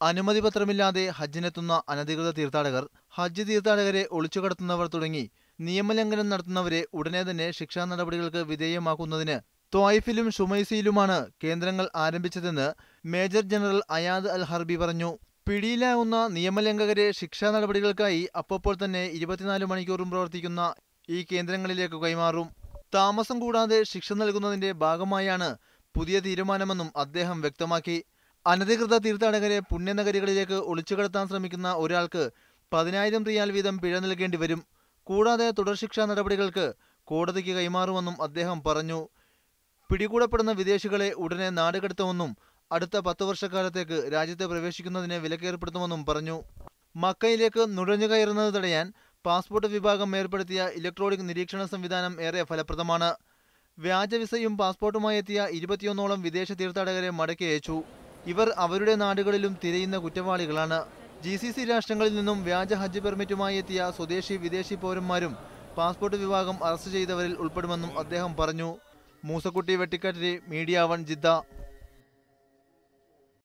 അനുമതി പത്രമില്ലാതെ ഹജ്ജിനെത്തുന്ന അനധികൃത തീർത്ഥാടകർ ഹജ്ജ് തീർത്ഥാടകരെ ഒളിച്ചുകടത്തുന്നവർ തുടങ്ങി നിയമലംഘനം നടത്തുന്നവരെ ഉടനെ തന്നെ ശിക്ഷാ നടപടികൾക്ക് വിധേയമാക്കുന്നതിന് ത്വായിഫിലും ഷുമൈസിയിലുമാണ് കേന്ദ്രങ്ങൾ ആരംഭിച്ചതെന്ന് major general Ayad al Harbi പറഞ്ഞു. പിടിയിലാവുന്ന നിയമലംഘകരെ ശിക്ഷാ നടപടികൾക്കായി അപ്പോൾ തന്നെ ഇരുപത്തിനാല് മണിക്കൂറും പ്രവർത്തിക്കുന്ന ഈ കേന്ദ്രങ്ങളിലേക്ക് കൈമാറും. താമസം കൂടാതെ ശിക്ഷ നൽകുന്നതിന്റെ ഭാഗമായാണ് പുതിയ തീരുമാനമെന്നും അദ്ദേഹം വ്യക്തമാക്കി. അനധികൃത തീർത്ഥാടകരെ പുണ്യനഗരികളിലേക്ക് ഒളിച്ചുകടത്താൻ ശ്രമിക്കുന്ന ഒരാൾക്ക് പതിനായിരം റിയാൽ വീതം പിഴ നൽകേണ്ടി വരും. കൂടാതെ തുടർശിക്ഷാ നടപടികൾക്ക് കോടതിക്ക് കൈമാറുമെന്നും അദ്ദേഹം പറഞ്ഞു. പിടികൂടപ്പെടുന്ന വിദേശികളെ ഉടനെ നാടുകടത്തുമെന്നും അടുത്ത പത്ത് വർഷക്കാലത്തേക്ക് രാജ്യത്തെ പ്രവേശിക്കുന്നതിന് വിലക്കേർപ്പെടുത്തുമെന്നും പറഞ്ഞു. മക്കയിലേക്ക് നുഴഞ്ഞുകയറുന്നത് തടയാൻ പാസ്പോർട്ട് വിഭാഗം ഏർപ്പെടുത്തിയ ഇലക്ട്രോണിക് നിരീക്ഷണ സംവിധാനം ഏറെ ഫലപ്രദമാണ്. വ്യാജ വിസയും പാസ്പോർട്ടുമായി എത്തിയ ഇരുപത്തിയൊന്നോളം വിദേശ തീർത്ഥാടകരെ മടക്കി അയച്ചു. ഇവർ അവരുടെ നാടുകളിലും തിരയുന്ന കുറ്റവാളികളാണ്. ജി സി സി രാഷ്ട്രങ്ങളിൽ നിന്നും വ്യാജ ഹജ്ജ് പെർമിറ്റുമായി എത്തിയ സ്വദേശി വിദേശി പൗരന്മാരും പാസ്പോർട്ട് വിഭാഗം അറസ്റ്റ് ചെയ്തവരിൽ ഉൾപ്പെടുമെന്നും അദ്ദേഹം പറഞ്ഞു. Moosakutty Vettikkattiri Media One Jeddah